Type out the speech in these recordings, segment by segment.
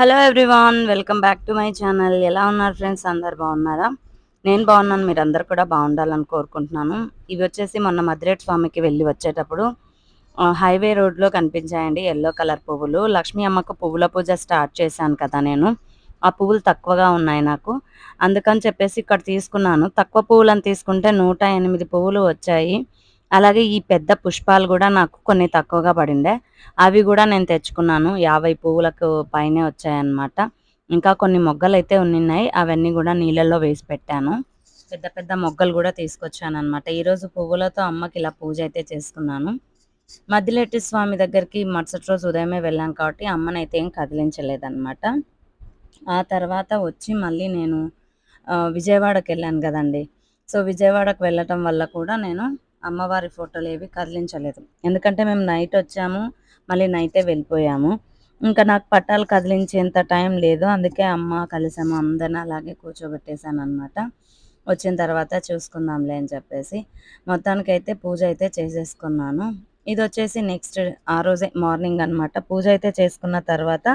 Hello everyone welcome back to my channel. ఎలా ఉన్నారు friends? అందరు బాగున్నారా? నేను బాగున్నాను మీరు అందరు కూడా బాగుండాలని కోరుకుంటున్నాను. ఇవి వచ్చేసి మొన్న మద్రేట్ స్వామికి వెళ్ళి వచ్చేటప్పుడు హైవే రోడ్లో కనిపించాయండి ఎల్లో కలర్ పువ్వులు. లక్ష్మీ అమ్మకు పువ్వుల పూజ స్టార్ట్ చేశాను కదా నేను. ఆ పువ్వులు తక్కువగా ఉన్నాయి నాకు. అందుకని చెప్పేసి ఇక్కడ తీసుకున్నాను. తక్కువ పువ్వులను తీసుకుంటే నూట ఎనిమిది పువ్వులు వచ్చాయి. అలాగే ఈ పెద్ద పుష్పాలు కూడా నాకు కొన్ని తక్కువగా పడిండే అవి కూడా నేను తెచ్చుకున్నాను. యాభై పువ్వులకు పైనే వచ్చాయన్నమాట. ఇంకా కొన్ని మొగ్గలు అయితే ఉన్నాయి అవన్నీ కూడా నీళ్ళల్లో వేసి పెట్టాను. పెద్ద పెద్ద మొగ్గలు కూడా తీసుకొచ్చాను అనమాట ఈరోజు పువ్వులతో అమ్మకి ఇలా పూజ అయితే చేసుకున్నాను. మద్దిలెట్టి స్వామి దగ్గరికి మరుసటి రోజు ఉదయమే వెళ్ళాం కాబట్టి అమ్మనైతే ఏం కదిలించలేదన్నమాట. ఆ తర్వాత వచ్చి మళ్ళీ నేను విజయవాడకి వెళ్ళాను కదండి. సో విజయవాడకు వెళ్ళటం వల్ల కూడా నేను అమ్మవారి ఫోటోలు ఏవి కదిలించలేదు. ఎందుకంటే మేము నైట్ వచ్చాము మళ్ళీ నైటే వెళ్ళిపోయాము. ఇంకా నాకు పట్టాలు కదిలించేంత టైం లేదు అందుకే అమ్మ కలిసాము అందరిని అలాగే కూర్చోబెట్టేశాను అనమాట వచ్చిన తర్వాత చూసుకుందాంలే అని చెప్పేసి మొత్తానికైతే పూజ అయితే చేసేసుకున్నాను. ఇది వచ్చేసి నెక్స్ట్ ఆ రోజే మార్నింగ్ అనమాట పూజ అయితే చేసుకున్న తర్వాత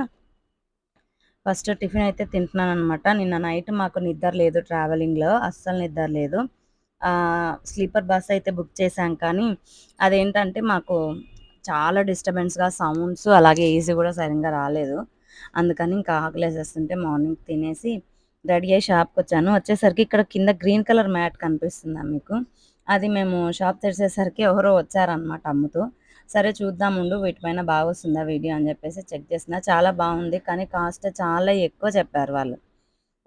ఫస్ట్ టిఫిన్ అయితే తింటున్నాను అనమాట నిన్న నైట్ మాకు నిద్ర లేదు ట్రావెలింగ్లో అస్సలు నిద్ర లేదు. స్లీపర్ బస్ అయితే బుక్ చేశాం కానీ అదేంటంటే మాకు చాలా డిస్టర్బెన్స్గా సౌండ్స్ అలాగే ఏసీ కూడా సరిగ్గా రాలేదు. అందుకని ఇంకా ఆకలేసేస్తుంటే మార్నింగ్ తినేసి రెడీ అయ్యి షాప్కి వచ్చాను. వచ్చేసరికి ఇక్కడ కింద గ్రీన్ కలర్ మ్యాట్ కనిపిస్తుందా మీకు? అది మేము షాప్ తెరిచేసరికి ఎవరో వచ్చారనమాట అమ్ముతూ. సరే చూద్దాం ఉండు వీటిపైన బాగా వస్తుందా వీడియో అని చెప్పేసి చెక్ చేసిన చాలా బాగుంది కానీ కాస్ట్ చాలా ఎక్కువ చెప్పారు వాళ్ళు.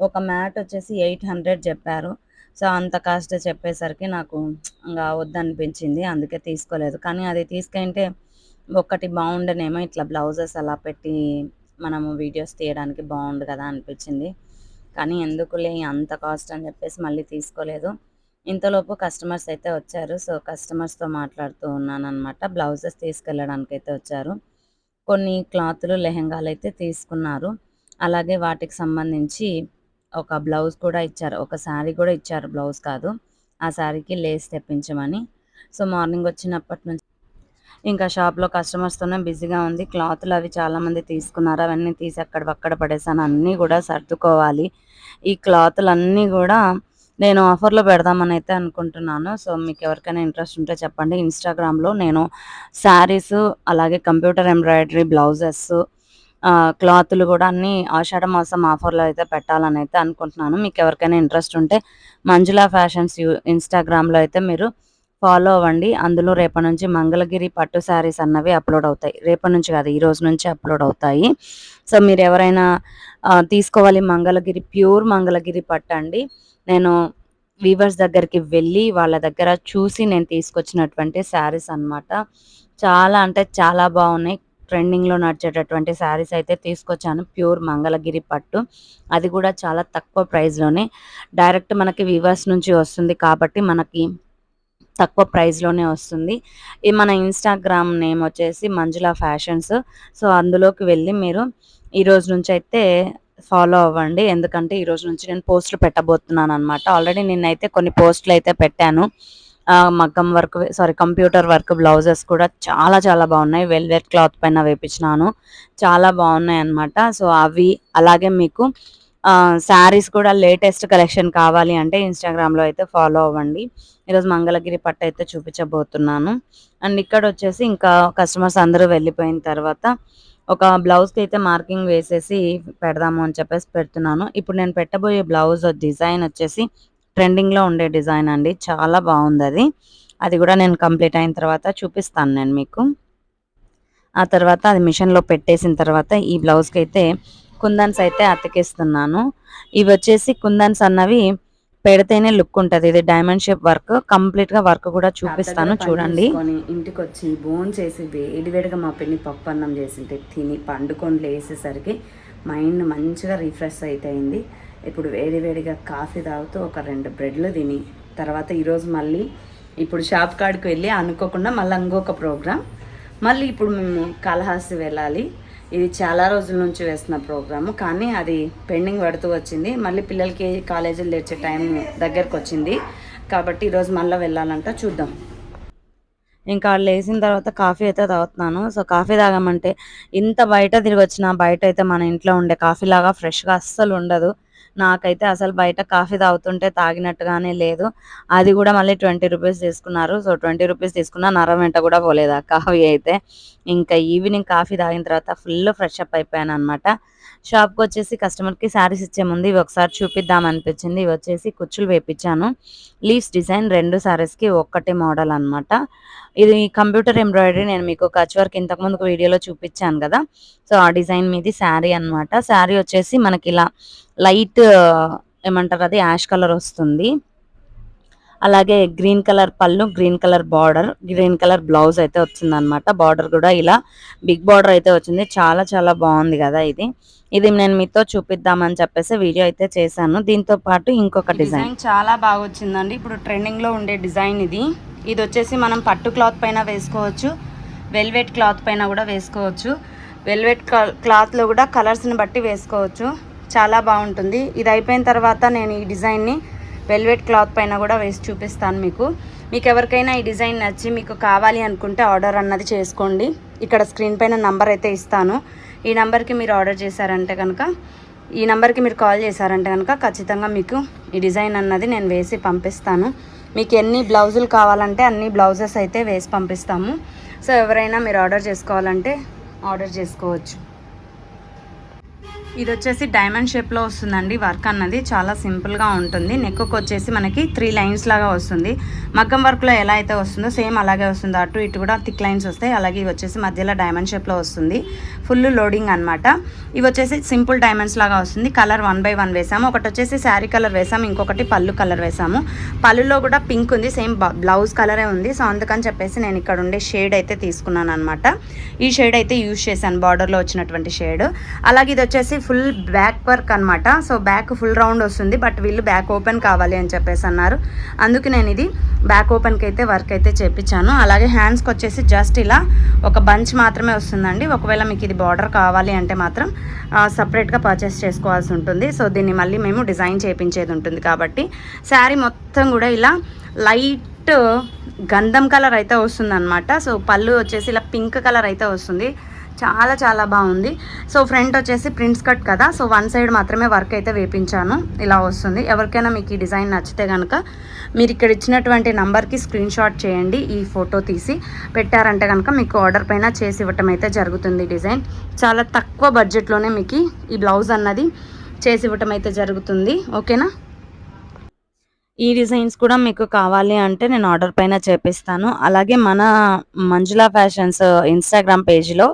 ఒక మ్యాట్ వచ్చేసి ఎయిట్ హండ్రెడ్ చెప్పారు. సో అంత కాస్ట్ చెప్పేసరికి నాకు ఇంకా వద్దనిపించింది. అందుకే తీసుకోలేదు. కానీ అది తీసుకుంటే ఒక్కటి బాగుండనేమో ఇట్లా బ్లౌజెస్ అలా పెట్టి మనము వీడియోస్ తీయడానికి బాగుండు కదా అనిపించింది. కానీ ఎందుకులే అంత కాస్ట్ అని చెప్పేసి మళ్ళీ తీసుకోలేదు. ఇంతలోపు కస్టమర్స్ అయితే వచ్చారు. సో కస్టమర్స్తో మాట్లాడుతూ ఉన్నానమాట బ్లౌజెస్ తీసుకెళ్ళడానికి అయితే వచ్చారు. కొన్ని క్లాతులు లెహెంగాలు అయితే తీసుకున్నారు. అలాగే వాటికి సంబంధించి ఒక బ్లౌజ్ కూడా ఇచ్చారు. ఒక శారీ కూడా ఇచ్చారు బ్లౌజ్ కాదు. ఆ శారీకి లేస్ తెప్పించమని. సో మార్నింగ్ వచ్చినప్పటి నుంచి ఇంకా షాప్లో కస్టమర్స్తోనే బిజీగా ఉంది. క్లాత్లు అవి చాలామంది తీసుకున్నారు. అవన్నీ తీసి అక్కడ పడేసాను. అన్నీ కూడా సర్దుకోవాలి. ఈ క్లాతులు అన్నీ కూడా నేను ఆఫర్లో పెడదామని అయితే అనుకుంటున్నాను. సో మీకు ఎవరికైనా ఇంట్రెస్ట్ ఉంటే చెప్పండి. ఇన్స్టాగ్రామ్లో నేను శారీస్ అలాగే కంప్యూటర్ ఎంబ్రాయిడరీ బ్లౌజెస్ క్లాతులు కూడా అన్ని ఆషాఢ మాసం ఆఫర్లో అయితే పెట్టాలని అయితే అనుకుంటున్నాను. మీకు ఎవరికైనా ఇంట్రెస్ట్ ఉంటే మంజులా ఫ్యాషన్స్ యూ ఇన్స్టాగ్రామ్లో అయితే మీరు ఫాలో అవ్వండి. అందులో రేపటి నుంచి మంగళగిరి పట్టు శారీస్ అన్నవి అప్లోడ్ అవుతాయి. రేపటి నుంచి కాదు ఈ రోజు నుంచి అప్లోడ్ అవుతాయి. సో మీరు ఎవరైనా తీసుకోవాలి మంగళగిరి ప్యూర్ మంగళగిరి పట్టు అండి. నేను వీవర్స్ దగ్గరికి వెళ్ళి వాళ్ళ దగ్గర చూసి నేను తీసుకొచ్చినటువంటి శారీస్ అన్నమాట. చాలా అంటే చాలా బాగున్నాయి. ట్రెండింగ్లో నడిచేటటువంటి శారీస్ అయితే తీసుకొచ్చాను. ప్యూర్ మంగళగిరి పట్టు. అది కూడా చాలా తక్కువ ప్రైస్లోనే. డైరెక్ట్ మనకి వీవర్స్ నుంచి వస్తుంది కాబట్టి మనకి తక్కువ ప్రైస్లోనే వస్తుంది. ఈ మన ఇన్స్టాగ్రామ్ నేమ్ వచ్చేసి మంజుల ఫ్యాషన్స్. సో అందులోకి వెళ్ళి మీరు ఈ రోజు నుంచి అయితే ఫాలో అవ్వండి. ఎందుకంటే ఈ రోజు నుంచి నేను పోస్టులు పెట్టబోతున్నాను అనమాట ఆల్రెడీ నిన్నైతే కొన్ని పోస్టులు అయితే పెట్టాను. మగ్గం work sorry computer work blouses కూడా చాలా చాలా బాగున్నాయి. వెల్వెట్ క్లాత్ పైన వేపించినాను. చాలా బాగున్నాయి అన్నమాట. సో అవి అలాగే మీకు శారీస్ కూడా లేటెస్ట్ కలెక్షన్ కావాలి అంటే ఇన్స్టాగ్రామ్లో అయితే ఫాలో అవ్వండి. ఈరోజు మంగళగిరి పట్టు అయితే చూపించబోతున్నాను. అండ్ ఇక్కడ వచ్చేసి ఇంకా కస్టమర్స్ అందరూ వెళ్ళిపోయిన తర్వాత ఒక బ్లౌజ్కి అయితే మార్కింగ్ వేసేసి పెడదాము అని చెప్పేసి పెడుతున్నాను. ఇప్పుడు నేను పెట్టబోయే బ్లౌజ్ డిజైన్ వచ్చేసి ట్రెండింగ్లో ఉండే డిజైన్ అండి. చాలా బాగుంది అది అది కూడా నేను కంప్లీట్ అయిన తర్వాత చూపిస్తాను నేను మీకు. ఆ తర్వాత అది మిషన్లో పెట్టేసిన తర్వాత ఈ బ్లౌజ్కి అయితే కుందన్స్ అయితే అతికిస్తున్నాను. ఇవి వచ్చేసి కుందన్స్ అన్నవి పెడితేనే లుక్ ఉంటుంది. ఇది డైమండ్ షేప్ వర్క్. కంప్లీట్గా వర్క్ కూడా చూపిస్తాను. చూడండి. ఇంటికి వచ్చి బోన్ చేసి వేడి వేడిగా మా పిన్ని పప్పు అన్నం చేసింటే తిని పండుకొని లేసేసరికి మైండ్ మంచిగా రిఫ్రెష్ అయితే అయింది ఇప్పుడు వేడి వేడిగా కాఫీ తాగుతూ ఒక రెండు బ్రెడ్లు తిని తర్వాత ఈరోజు మళ్ళీ ఇప్పుడు షాప్ కాడికి వెళ్ళి అనుకోకుండా మళ్ళీ ఇంకొక ప్రోగ్రామ్ మళ్ళీ ఇప్పుడు మేము కాళహస్తి వెళ్ళాలి. ఇది చాలా రోజుల నుంచి వేస్తున్న ప్రోగ్రాము కానీ అది పెండింగ్ పడుతూ వచ్చింది. మళ్ళీ పిల్లలకి కాలేజీలు తెచ్చే టైం దగ్గరకు వచ్చింది. కాబట్టి ఈరోజు మళ్ళీ వెళ్ళాలంట చూద్దాం. ఇంకా లేచిన తర్వాత కాఫీ అయితే తాగుతున్నాను. సో కాఫీ తాగమంటే ఇంత బయట తిరిగి వచ్చినా బయట అయితే మన ఇంట్లో ఉండే కాఫీ లాగా ఫ్రెష్గా అస్సలు ఉండదు. నాకైతే అసలు బయట కాఫీ తాగుతుంటే తాగినట్టుగానే లేదు. అది కూడా మళ్ళీ ట్వంటీ రూపీస్ తీసుకున్నారు. సో ట్వంటీ రూపీస్ తీసుకున్న నర వెంట కూడా పోలేదు ఆ కాఫీ అయితే. ఇంకా ఈవినింగ్ కాఫీ తాగిన తర్వాత ఫుల్ ఫ్రెష్ అప్ అయిపోయాను అనమాట షాప్కి వచ్చేసి కస్టమర్కి శారీస్ ఇచ్చే ముందు ఇవి ఒకసారి చూపిద్దాం అనిపించింది. ఇవి వచ్చేసి కుచ్చులు వేపించాను లీవ్స్ డిజైన్ రెండు శారీస్కి ఒక్కటే మోడల్ అనమాట ఇది కంప్యూటర్ ఎంబ్రాయిడరీ. నేను మీకు కచ్ వర్క్ ఇంతకుముందు వీడియోలో చూపించాను కదా. సో ఆ డిజైన్ మీది శారీ అనమాట శారీ వచ్చేసి మనకి ఇలా లైట్ ఏమంటారు అది యాష్ కలర్ వస్తుంది. అలాగే గ్రీన్ కలర్ పళ్ళు green colour border green colour blouse అయితే వచ్చింది అనమాట బార్డర్ కూడా ఇలా బిగ్ బార్డర్ అయితే వచ్చింది. చాలా చాలా బాగుంది కదా ఇది. ఇది నేను మీతో చూపిద్దామని చెప్పేసి వీడియో అయితే చేశాను. దీంతో పాటు ఇంకొక డిజైన్ చాలా బాగా వచ్చిందండి. ఇప్పుడు ట్రెండింగ్లో ఉండే డిజైన్ ఇది. ఇది వచ్చేసి మనం పట్టు క్లాత్ పైన వేసుకోవచ్చు. వెల్వెట్ క్లాత్ పైన కూడా వేసుకోవచ్చు. వెల్వెట్ క్లాత్లో కూడా కలర్స్ని బట్టి వేసుకోవచ్చు. చాలా బాగుంటుంది. ఇది అయిపోయిన తర్వాత నేను ఈ డిజైన్ని వెల్వెట్ క్లాత్ పైన కూడా వేసి చూపిస్తాను మీకు. మీకు ఎవరికైనా ఈ డిజైన్ నచ్చి మీకు కావాలి అనుకుంటే ఆర్డర్ అన్నది చేసుకోండి. ఇక్కడ స్క్రీన్ పైన నంబర్ అయితే ఇస్తాను. ఈ నెంబర్కి మీరు ఆర్డర్ చేశారంటే కనుక ఈ నెంబర్కి మీరు కాల్ చేశారంటే కనుక ఖచ్చితంగా మీకు ఈ డిజైన్ అన్నది నేను వేసి పంపిస్తాను. మీకు ఎన్ని బ్లౌజులు కావాలంటే అన్ని బ్లౌజెస్ అయితే వేసి పంపిస్తాము. సో ఎవరైనా మీరు ఆర్డర్ చేసుకోవాలంటే ఆర్డర్ చేసుకోవచ్చు. ఇది వచ్చేసి డైమండ్ షేప్లో వస్తుందండి వర్క్ అన్నది. చాలా సింపుల్గా ఉంటుంది. నెక్కు వచ్చేసి మనకి త్రీ లైన్స్ లాగా వస్తుంది. మగ్గం వర్క్లో ఎలా అయితే వస్తుందో సేమ్ అలాగే వస్తుంది. అటు ఇటు కూడా థిక్ లైన్స్ వస్తాయి. అలాగే ఇవి వచ్చేసి మధ్యలో డైమండ్ షేప్లో వస్తుంది. ఫుల్ లోడింగ్ అనమాట ఇవి వచ్చేసి సింపుల్ డైమండ్స్ లాగా వస్తుంది. కలర్ వన్ బై వన్ వేసాము. ఒకటి వచ్చేసి శారీ కలర్ వేసాము. ఇంకొకటి పళ్ళు కలర్ వేసాము. పళ్ళులో కూడా పింక్ ఉంది. సేమ్ బ్లౌజ్ కలరే ఉంది. సో అందుకని చెప్పేసి నేను ఇక్కడ ఉండే షేడ్ అయితే తీసుకున్నాను అనమాట ఈ షేడ్ అయితే యూజ్ చేశాను. బార్డర్లో వచ్చినటువంటి షేడ్. అలాగే ఇది వచ్చేసి ఫుల్ బ్యాక్ వర్క్ అనమాట సో బ్యాక్ ఫుల్ రౌండ్ వస్తుంది. బట్ వీళ్ళు బ్యాక్ ఓపెన్ కావాలి అని చెప్పేసి అన్నారు. అందుకు నేను ఇది బ్యాక్ ఓపెన్కి అయితే వర్క్ అయితే చేపించాను. అలాగే హ్యాండ్స్కి వచ్చేసి జస్ట్ ఇలా ఒక బంచ్ మాత్రమే వస్తుందండి. ఒకవేళ మీకు ఇది బార్డర్ కావాలి అంటే మాత్రం సపరేట్గా పర్చేస్ చేసుకోవాల్సి ఉంటుంది. సో దీన్ని మళ్ళీ మేము డిజైన్ చేయించేది ఉంటుంది కాబట్టి శారీ మొత్తం కూడా ఇలా లైట్ గంధం కలర్ అయితే వస్తుంది అనమాట సో పళ్ళు వచ్చేసి ఇలా పింక్ కలర్ అయితే వస్తుంది. చాలా చాలా బాగుంది. సో ఫ్రంట్ వచ్చేసి ప్రింట్స్ కట్ కదా. సో వన్ సైడ్ మాత్రమే వర్క్ అయితే వేపించాను. ఇలా వస్తుంది. ఎవరికైనా మీకు ఈ డిజైన్ నచ్చితే కనుక మీరు ఇక్కడ ఇచ్చినటువంటి నంబర్కి స్క్రీన్ షాట్ చేయండి ఈ ఫోటో తీసి. పెట్టారంటే కనుక మీకు ఆర్డర్ పైన చేసి ఇవ్వటం అయితే జరుగుతుంది డిజైన్. చాలా తక్కువ బడ్జెట్లోనే మీకు ఈ బ్లౌజ్ అన్నది చేసి ఇవ్వటం అయితే జరుగుతుంది. ఓకేనా? ఈ డిజైన్స్ కూడా మీకు కావాలి అంటే నేను ఆర్డర్ పైన చేపిస్తాను. అలాగే మన మంజులా ఫ్యాషన్స్ ఇన్స్టాగ్రామ్ పేజ్లో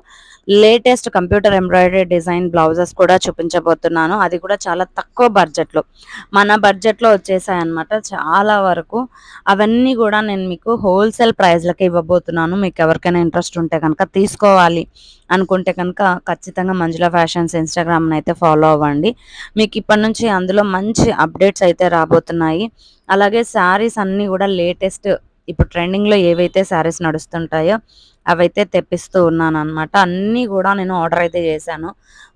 latest computer embroidery design blouses కూడా చూపించబోతున్నాను. అది కూడా చాలా తక్కువ బడ్జెట్లో. మన బడ్జెట్లో వచ్చేసాయన్నమాట చాలా వరకు. అవన్నీ కూడా నేను మీకు హోల్సేల్ ప్రైస్లకి ఇవ్వబోతున్నాను. మీకు ఎవరికైనా ఇంట్రెస్ట్ ఉంటే కనుక తీసుకోవాలి అనుకుంటే కనుక ఖచ్చితంగా మంజుల ఫ్యాషన్స్ ఇన్స్టాగ్రామ్ని అయితే ఫాలో అవ్వండి. మీకు ఇప్పటి నుంచి అందులో మంచి అప్డేట్స్ అయితే రాబోతున్నాయి. అలాగే శారీస్ అన్నీ కూడా లేటెస్ట్ ఇప్పుడు ట్రెండింగ్లో ఏవైతే శారీస్ నడుస్తుంటాయో అవైతే తెప్పిస్తూ ఉన్నాను అనమాట అన్నీ కూడా నేను ఆర్డర్ అయితే చేశాను.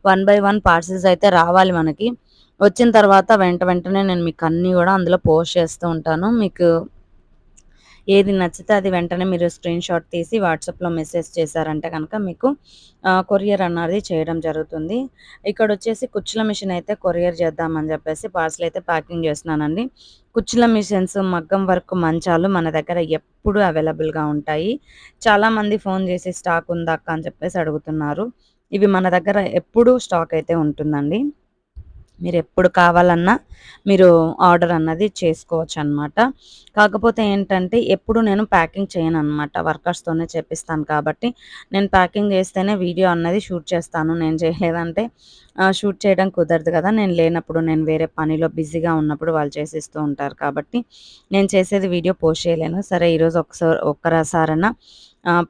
వన్ బై వన్ పార్సిల్స్ అయితే రావాలి మనకి. వచ్చిన తర్వాత వెంట వెంటనే నేను మీకు అన్నీ కూడా అందులో పోస్ట్ చేస్తూ ఉంటాను. మీకు ఏది నచ్చితే అది వెంటనే మీరు స్క్రీన్ షాట్ తీసి వాట్సాప్లో మెసేజ్ చేశారంటే కనుక మీకు కొరియర్ అన్నది చేయడం జరుగుతుంది. ఇక్కడ వచ్చేసి కుచ్చుల మిషన్ అయితే కొరియర్ చేద్దామని చెప్పేసి పార్సల్ అయితే ప్యాకింగ్ చేస్తున్నానండి. కుచ్చుల మిషన్స్ మగ్గం వర్క్ మంచాలు మన దగ్గర ఎప్పుడు అవైలబుల్గా ఉంటాయి. చాలామంది ఫోన్ చేసి స్టాక్ ఉందాక అని చెప్పేసి అడుగుతున్నారు. ఇవి మన దగ్గర ఎప్పుడూ స్టాక్ అయితే ఉంటుందండి. మీరు ఎప్పుడు కావాలన్నా మీరు ఆర్డర్ అన్నది చేసుకోవచ్చు అనమాట కాకపోతే ఏంటంటే ఎప్పుడు నేను ప్యాకింగ్ చేయను అనమాట వర్కర్స్తోనే చేపిస్తాను కాబట్టి. నేను ప్యాకింగ్ చేస్తేనే వీడియో అన్నది షూట్ చేస్తాను. నేను చేయలేదంటే షూట్ చేయడం కుదరదు కదా. నేను లేనప్పుడు నేను వేరే పనిలో బిజీగా ఉన్నప్పుడు వాళ్ళు చేసిస్తూ ఉంటారు కాబట్టి నేను చేసేది వీడియో పోస్ట్ చేయలేను. సరే ఈరోజు ఒకసారి ఒక్కసారైనా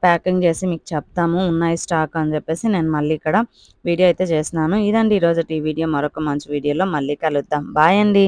ప్యాకింగ్ చేసి మీకు చెప్తాము ఉన్నాయి స్టాక్ అని చెప్పేసి నేను మళ్ళీ ఇక్కడ వీడియో అయితే చేస్తున్నాను. ఇదండి ఈరోజు ఈ వీడియో. మరొక మంచి వీడియోలో మళ్ళీ కలుద్దాం. బాయ్ అండి.